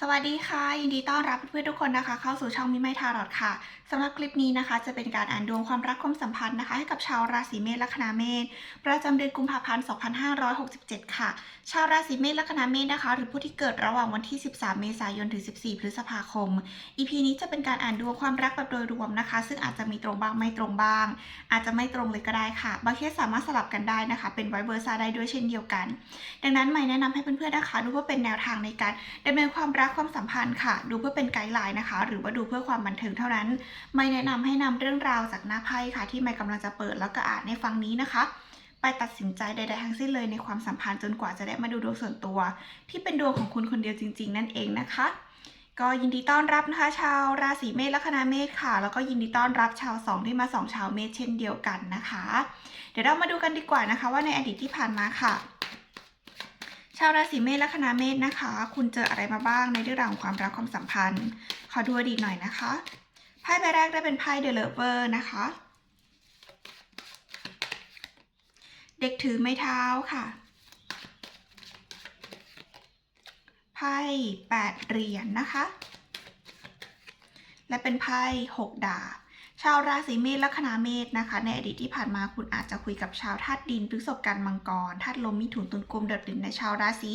สวัสดีค่ะ ยินดีต้อนรับเพื่อนๆทุกคนนะคะ เข้าสู่ช่องมิไม่ทารอดค่ะสำหรับคลิปนี้นะคะ จะเป็นการอ่านดวงความรักความสัมพันธ์นะคะ ให้กับชาวราศีเมษและคณาเมษประจำเดือนกุมภาพันธ์ 2567 ค่ะ ชาวราศีเมษและคณาเมษนะคะ หรือผู้ที่เกิดระหว่างวันที่ 13 เมษายนถึง 14 พฤษภาคม EP นี้จะเป็นการอ่านดวงความรักแบบโดยรวมนะคะ ซึ่งอาจจะมีตรงบ้างไม่ตรงบ้าง อาจจะไม่ตรงเลยก็ได้ค่ะบางเคสสามารถสลับกันได้นะคะ เป็นไวเบอร์ซาได้ด้วยเช่นเดียวกัน ดังนั้นไม่แนะนำให้เพื่อนๆนะคะดูเพื่อเป็นแนวทางในการดำเนินความรักความสัมพันธ์ค่ะ ดูเพื่อเป็นไกด์ไลน์นะคะ หรือว่าดูเพื่อความบันเทิงเท่านั้น ไม่แนะนำให้นำเรื่องราวจากหน้าไพ่ค่ะ ที่ไม่กำลังจะเปิดแล้วก็อ่านในฟังนี้นะคะ ไปตัดสินใจใดๆทั้งสิ้นเลยในความสัมพันธ์จนกว่าจะได้มาดูดวงส่วนตัว ที่เป็นดวงของคุณคนเดียวจริง ๆ นั่นเองนะคะก็ยินดีต้อนรับนะคะ ชาวราศีเมษและคณาเมษค่ะ แล้วก็ยินดีต้อนรับชาวสองที่มาสองชาวเมษเช่นเดียวกันนะคะ เดี๋ยวเรามาดูกันดีกว่านะคะ ว่าในอดีตที่ผ่านมาค่ะ ชาวราศีเมษและคณาเมษนะคะ คุณเจออะไรมาบ้างในเรื่องราวของความรักความสัมพันธ์ ขอดูอดีตหน่อยนะคะ ไพ่ใบแรกได้เป็นไพ่เดลเวอร์นะคะ เด็กถือไม้เท้าค่ะ ไพ่แปดเหรียญนนะคะ และเป็นไพ่หกดาบ ชาวราศีเมษและคณาเมษนะคะ ในอดีตที่ผ่านมาคุณอาจจะคุยกับชาวธาตุดินพฤษภกันมังกรธาตุลมมิถุนตุลกุมเดือดดินในชาวราศี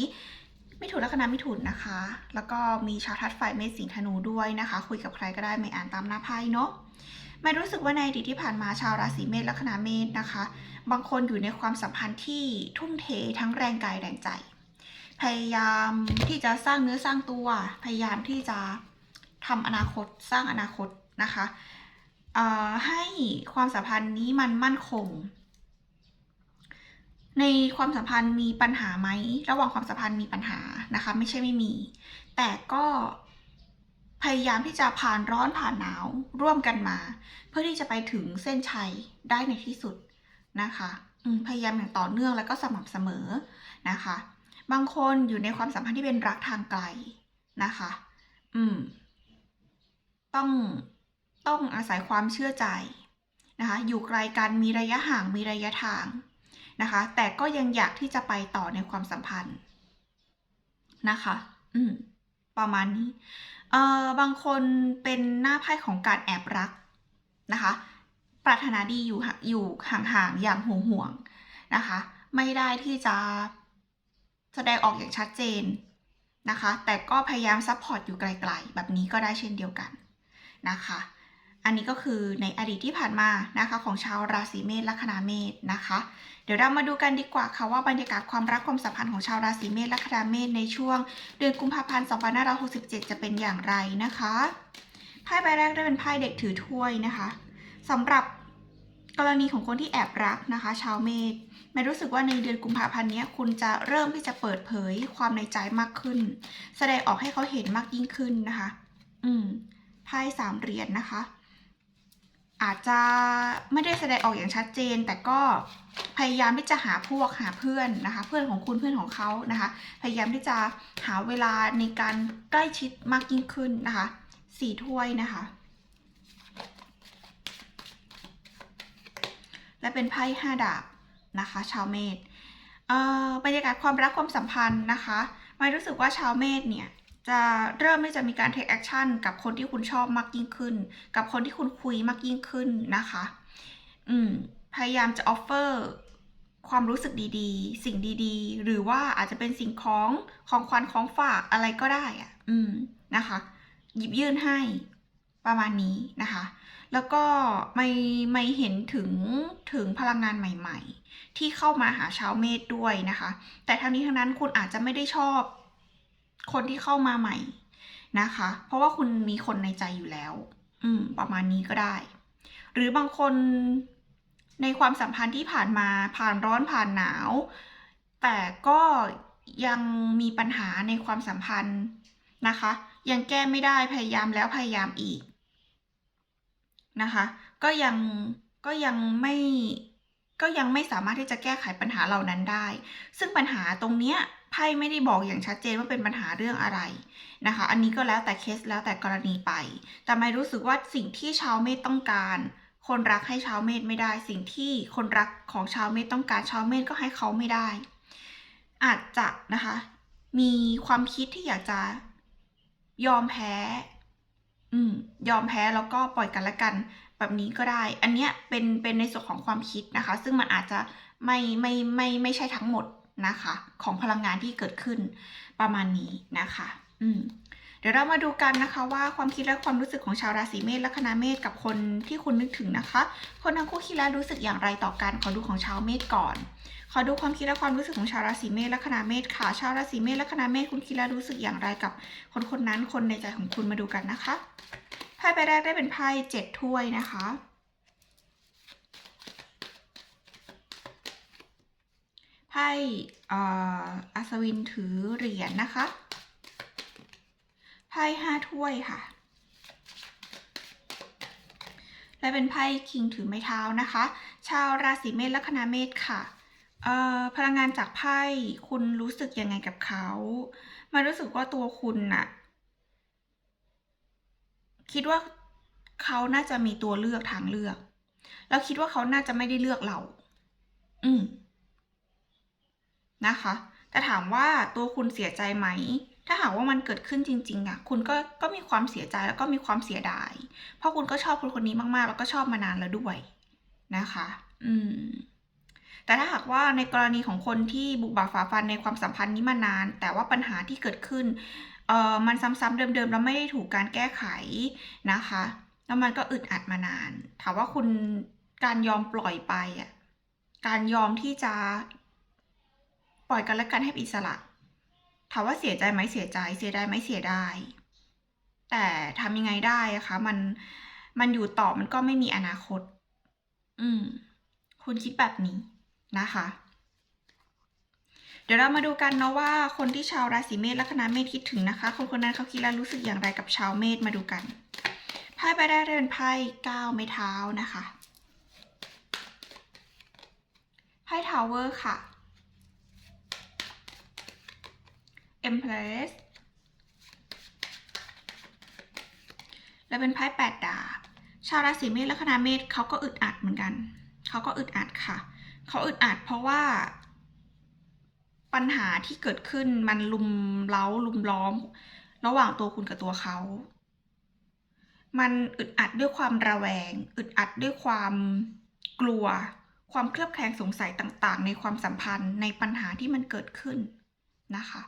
มิถุนและคณามิถุนนะคะ แล้วก็มีชาวธาตุไฟเมษสิงห์ธนูด้วยนะคะ คุยกับใครก็ได้ไม่อ่านตามหน้าไพ่เนาะไม่รู้สึกว่าในอดีตที่ผ่านมาชาวราศีเมษและคณาเมษนะคะ บางคนอยู่ในความสัมพันธ์ที่ทุ่มเททั้งแรงกายแรงใจ พยายามที่จะสร้างเนื้อสร้างตัว พยายามที่จะทำอนาคตสร้างอนาคตนะคะ ให้ความสัมพันธ์นี้มันมั่นคง ในความสัมพันธ์มีปัญหาไหม ระหว่างความสัมพันธ์มีปัญหานะคะ ไม่ใช่ไม่มี แต่ก็พยายามที่จะผ่านร้อนผ่านหนาวร่วมกันมา เพื่อที่จะไปถึงเส้นชัยได้ในที่สุดนะคะพยายามอย่างต่อเนื่องแล้วก็สม่ำเสมอนะคะ บางคนอยู่ในความสัมพันธ์ที่เป็นรักทางไกลนะคะ อืม ต้อง ต้องอาศัยความเชื่อใจนะคะ อยู่ไกลกันมีระยะห่างมีระยะทางนะคะ แต่ก็ยังอยากที่จะไปต่อในความสัมพันธ์นะคะ อืม ประมาณนี้ เอ่อ บางคนเป็นหน้าไพ่ของการแอบรักนะคะ ปรารถนาดีอยู่ห่างอยู่ห่างๆ อย่างห่วงห่วงๆนะคะ ไม่ได้ที่จะแสดงออกอย่างชัดเจนนะคะ แต่ก็พยายามซัพพอร์ตอยู่ไกลๆ แบบนี้ก็ได้เช่นเดียวกันนะคะ อันนี้ก็คือในอดีตที่ผ่านมานะคะของชาวราศีเมษละคณาเมษนะคะ เดี๋ยวเรามาดูกันดีกว่าค่ะว่าบรรยากาศความรักความสัมพันธ์ของชาวราศีเมษละคณาเมษในช่วงเดือนกุมภาพันธ์ 2567 จะเป็นอย่างไรนะคะไพ่ใบแรกได้เป็นไพ่เด็กถือถ้วยนะคะสำหรับกรณีของคนที่แอบรักนะคะ ชาวเมษไม่รู้สึกว่าในเดือนกุมภาพันธ์นี้คุณจะเริ่มที่จะเปิดเผยความในใจมากขึ้น แสดงออกให้เขาเห็นมากยิ่งขึ้นนะคะ อืมไพ่สามเหรียญนะคะ อาจจะไม่ได้แสดงออกอย่างชัดเจน แต่ก็พยายามที่จะหาพวกหาเพื่อนนะคะ เพื่อนของคุณเพื่อนของเขานะคะ พยายามที่จะหาเวลาในการใกล้ชิดมากยิ่งขึ้นนะคะสี่ถ้วยนะคะ และเป็นไพ่ห้าดาบนะคะ ชาวเมษบรรยากาศความรักความสัมพันธ์นะคะไม่รู้สึกว่าชาวเมษเนี่ย จะเริ่มที่จะมีการ take action กับคนที่คุณชอบมากยิ่งขึ้น กับคนที่คุณคุยมากยิ่งขึ้นนะคะ อืม พยายามจะ offer ความรู้สึกดีๆ สิ่งดีๆ หรือว่าอาจจะเป็นสิ่งของของขวัญของฝากอะไรก็ได้อะอืม นะคะ หยิบยื่นให้ประมาณนี้นะคะ แล้วก็ไม่ไม่เห็นถึงถึงพลังงานใหม่ ๆ ที่เข้ามาหาชาวเมษด้วยนะคะ แต่ทั้งนี้ทั้งนั้นคุณอาจจะไม่ได้ชอบ คนที่เข้ามาใหม่นะคะ เพราะว่าคุณมีคนในใจอยู่แล้ว อืม ประมาณนี้ก็ได้ หรือบางคนในความสัมพันธ์ที่ผ่านมาผ่านร้อนผ่านหนาว แต่ก็ยังมีปัญหาในความสัมพันธ์นะคะ ยังแก้ไม่ได้พยายามแล้วพยายามอีกนะคะ ก็ยังก็ยังไม่ ก็ยังไม่สามารถที่จะแก้ไขปัญหาเหล่านั้นได้ ซึ่งปัญหาตรงเนี้ยไพ่ไม่ได้บอกอย่างชัดเจนว่าเป็นปัญหาเรื่องอะไรนะคะ อันนี้ก็แล้วแต่เคสแล้วแต่กรณีไป แต่ไม่รู้สึกว่าสิ่งที่ชาวเมษต้องการ คนรักให้ชาวเมษไม่ได้ สิ่งที่คนรักของชาวเมษต้องการชาวเมษก็ให้เขาไม่ได้ อาจจะนะคะ มีความคิดที่อยากจะยอมแพ้ อืม ยอมแพ้แล้วก็ปล่อยกันละกัน แบบนี้ก็ได้ อันเนี้ยเป็นเป็นในส่วนของความคิดนะคะ ซึ่งมันอาจจะไม่ไม่ไม่ไม่ใช่ทั้งหมดนะคะ ของพลังงานที่เกิดขึ้นประมาณนี้นะคะ อืมเดี๋ยวเรามาดูกันนะคะว่าความคิดและความรู้สึกของชาวราศีเมษและคณาเมษกับคนที่คุณนึกถึงนะคะ คนทั้งคู่คิดและรู้สึกอย่างไรต่อกันขอดูของชาวเมษก่อน ขอดูความคิดและความรู้สึกของชาวราศีเมษและคณาเมษค่ะ ชาวราศีเมษและคณาเมษคุณคิดและรู้สึกอย่างไรกับ คนคนนั้นคนในใจของคุณมาดูกันนะคะ ไพ่ใบแรกได้เป็นไพ่เจ็ดถ้วยนะคะ ไพ่อัศวินถือเหรียญนะคะ ไพ่ห้าถ้วยค่ะ และเป็นไพ่คิงถือไม้เท้านะคะ ชาวราศีเมษและคณาเมษค่ะพลังงานจากไพ่คุณรู้สึกยังไงกับเขา มันรู้สึกว่าตัวคุณน่ะ คิดว่าเขาน่าจะมีตัวเลือกทางเลือก แล้วคิดว่าเขาน่าจะไม่ได้เลือกเรา อืม นะคะ แต่ถามว่าตัวคุณเสียใจไหม ถ้าหากว่ามันเกิดขึ้นจริง ๆอะคุณก็ก็มีความเสียใจแล้วก็มีความเสียดาย เพราะคุณก็ชอบคนคนนี้มากๆ แล้วก็ชอบมานานแล้วด้วยนะคะ อืม แต่ถ้าหากว่าในกรณีของคนที่บุกบักฝ่าฟันในความสัมพันธ์นี้มานาน แต่ว่าปัญหาที่เกิดขึ้น เอ่อมันซ้ำๆเดิมๆ แล้วไม่ได้ถูกการแก้ไขนะคะ แล้วมันก็อึดอัดมานาน ถามว่าคุณการยอมปล่อยไปอะการยอมที่จะปล่อยกันและกันให้อิสระ ถามว่าเสียใจไหมเสียใจ เสียดายไหมเสียดายแต่ทำยังไงได้อะคะมันมันอยู่ต่อมันก็ไม่มีอนาคต อืม คุณคิดแบบนี้นะคะ ดี๋ยวเรามาดูกันเนาะว่าคนที่ชาวราศีเมษและคณะเมษคิดถึงนะคะ คนคนนั้นเขาคิดและรู้สึกอย่างไรกับชาวเมษมาดูกันไพ่ใบแรกเป็นไพ่เก้าไม้เท้านะคะไพ่ทาวเวอร์ค่ะ Empress และเป็นไพ่แปดดาบ ชาวราศีเมษและคณะเมษเขาก็อึดอัดเหมือนกัน เขาก็อึดอัดค่ะ เขาอึดอัดเพราะว่า ปัญหาที่เกิดขึ้นมันลุมเล้าลุมล้อม ระหว่างตัวคุณกับตัวเขา มันอึดอัดด้วยความระแวง อึดอัดด้วยความกลัว ความเคลือบแคลงสงสัยต่างๆ ในความสัมพันธ์ในปัญหาที่มันเกิดขึ้นนะคะ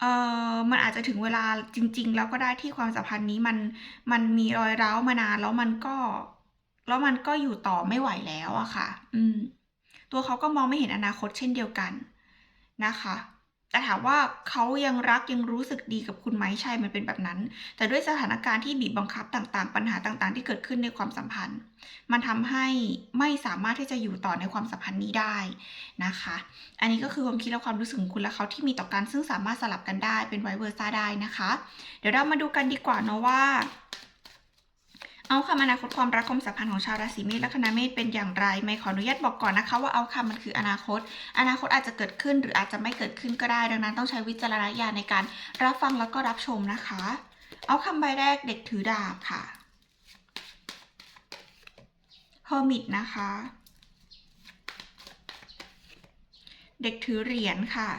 เอ่อมันอาจจะถึงเวลาจริง ๆ แล้วก็ได้ที่ความสัมพันธ์นี้มันมันมีรอยร้าวมานานแล้วมันก็ แล้วมันก็อยู่ต่อไม่ไหวแล้วอะค่ะ อืม ตัวเขาก็มองไม่เห็นอนาคตเช่นเดียวกันนะคะแต่ถามว่าเขายังรักยังรู้สึกดีกับคุณไหมใช่มันเป็นแบบนั้น แต่ด้วยสถานการณ์ที่บีบบังคับต่างๆ ปัญหาต่างๆ ที่เกิดขึ้นในความสัมพันธ์ มันทำให้ไม่สามารถที่จะอยู่ต่อในความสัมพันธ์นี้ได้นะคะ อันนี้ก็คือความคิดและความรู้สึกของคุณและเขาที่มีต่อกันซึ่งสามารถสลับกันได้เป็นไวเวอร์ซ่าได้นะคะ เดี๋ยวเรามาดูกันดีกว่าเนาะว่า เอาคำอนาคตความรักความสัมพันธ์ของชาวราศีเมษและคณะเมษเป็นอย่างไร ไม่ขออนุญาตบอกก่อนนะคะ ว่าเอาคำมันคืออนาคต อนาคตอาจจะเกิดขึ้นหรืออาจจะไม่เกิดขึ้นก็ได้ ดังนั้นต้องใช้วิจารณญาณในการรับฟังแล้วก็รับชมนะคะ เอาคำใบแรกเด็กถือดาบค่ะ Hermit นะคะ เด็กถือเหรียญค่ะ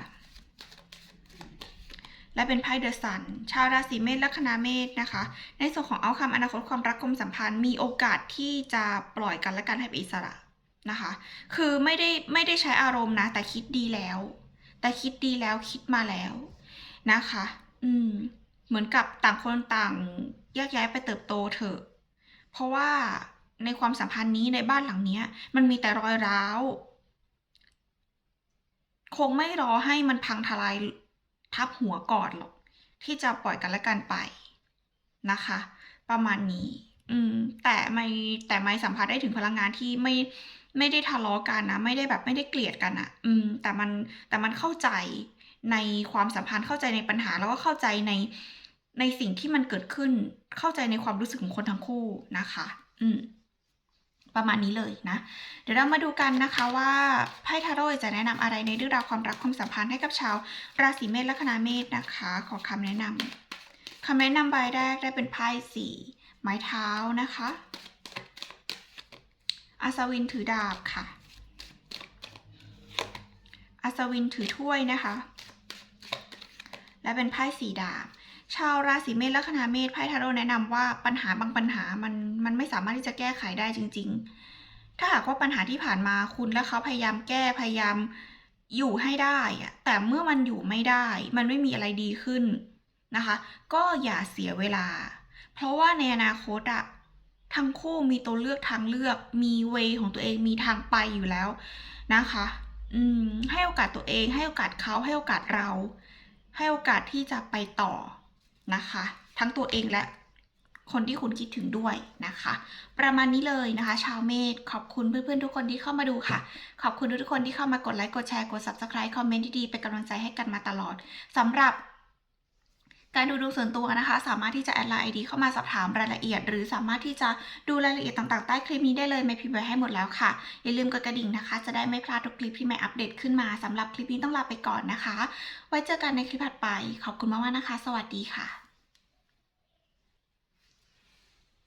และเป็นไพ่เดอะซัน ชาวราศีเมษละคณะเมษนะคะ ในส่วนของเอาคำอนาคตความรักความสัมพันธ์ มีโอกาสที่จะปล่อยกันและกันให้เป็นอิสระนะคะ คือไม่ได้ไม่ได้ใช้อารมณ์นะ แต่คิดดีแล้ว แต่คิดดีแล้วคิดมาแล้วนะคะ อืม เหมือนกับต่างคนต่างแยกย้ายไปเติบโตเถอะ เพราะว่าในความสัมพันธ์นี้ในบ้านหลังเนี้ยมันมีแต่รอยร้าว คงไม่รอให้มันพังทลาย ทับหัวก่อนหรอกที่จะปล่อยกันและกันไปนะคะ ประมาณนี้ อืม แต่ไม่แต่ไม่สัมผัสได้ถึงพลังงานที่ไม่ไม่ได้ทะเลาะกันนะ ไม่ได้แบบไม่ได้เกลียดกันอะอืม แต่มันแต่มันเข้าใจในความสัมพันธ์เข้าใจในปัญหาแล้วก็เข้าใจในในสิ่งที่มันเกิดขึ้นเข้าใจในความรู้สึกของคนทั้งคู่นะคะ อืม ประมาณนี้เลยนะ เดี๋ยวเรามาดูกันนะคะว่าไพ่ทาโร่จะแนะนำอะไรในเรื่องราวความรักความสัมพันธ์ให้กับชาว ราศีเมษและคณะเมษนะคะ ขอคำแนะนำคำแนะนำใบแรกได้เป็นไพ่สี่ไม้เท้านะคะอัศวินถือดาบค่ะอัศวินถือถ้วยนะคะ และเป็นไพ่สีดาบ ชาวราศีเมษลัคนาเมษไพ่ทาโร่แนะนำว่าปัญหาบางปัญหามันมันไม่สามารถที่จะแก้ไขได้จริง ๆ ถ้าหากว่าปัญหาที่ผ่านมาคุณและเขาพยายามแก้พยายามอยู่ให้ได้อะแต่เมื่อมันอยู่ไม่ได้ มันไม่มีอะไรดีขึ้นนะคะ ก็อย่าเสียเวลา เพราะว่าในอนาคตอะทั้งคู่มีตัวเลือกทางเลือก มีเวของตัวเองมีทางไปอยู่แล้วนะคะ อืม ให้โอกาสตัวเอง ให้โอกาสเขาให้โอกาสเรา ให้โอกาสที่จะไปต่อ นะคะ ทั้งตัวเองและคนที่คุณคิดถึงด้วยนะคะ ประมาณนี้เลยนะคะ ชาวเมษขอบคุณเพื่อนๆทุกคนที่เข้ามาดูค่ะ ขอบคุณทุกคนที่เข้ามากดไลค์กดแชร์กด subscribe คอมเมนต์ที่ดีเป็นกำลังใจให้กันมาตลอดสำหรับการดูดวงส่วนตัวนะคะ สามารถที่จะแอดไลน์ไอดีเข้ามาสอบถามรายละเอียด หรือสามารถที่จะดูรายละเอียดต่างๆ ใต้คลิปนี้ได้เลยไม่พิมพ์ไว้ให้หมดแล้วค่ะ อย่าลืมกดกระดิ่งนะคะ จะได้ไม่พลาดทุกคลิปที่ใหม่อัปเดตขึ้นมาสำหรับคลิปนี้ต้องลาไปก่อนนะคะ ไว้เจอกันในคลิปถัดไป ขอบคุณมากๆนะคะ สวัสดีค่ะ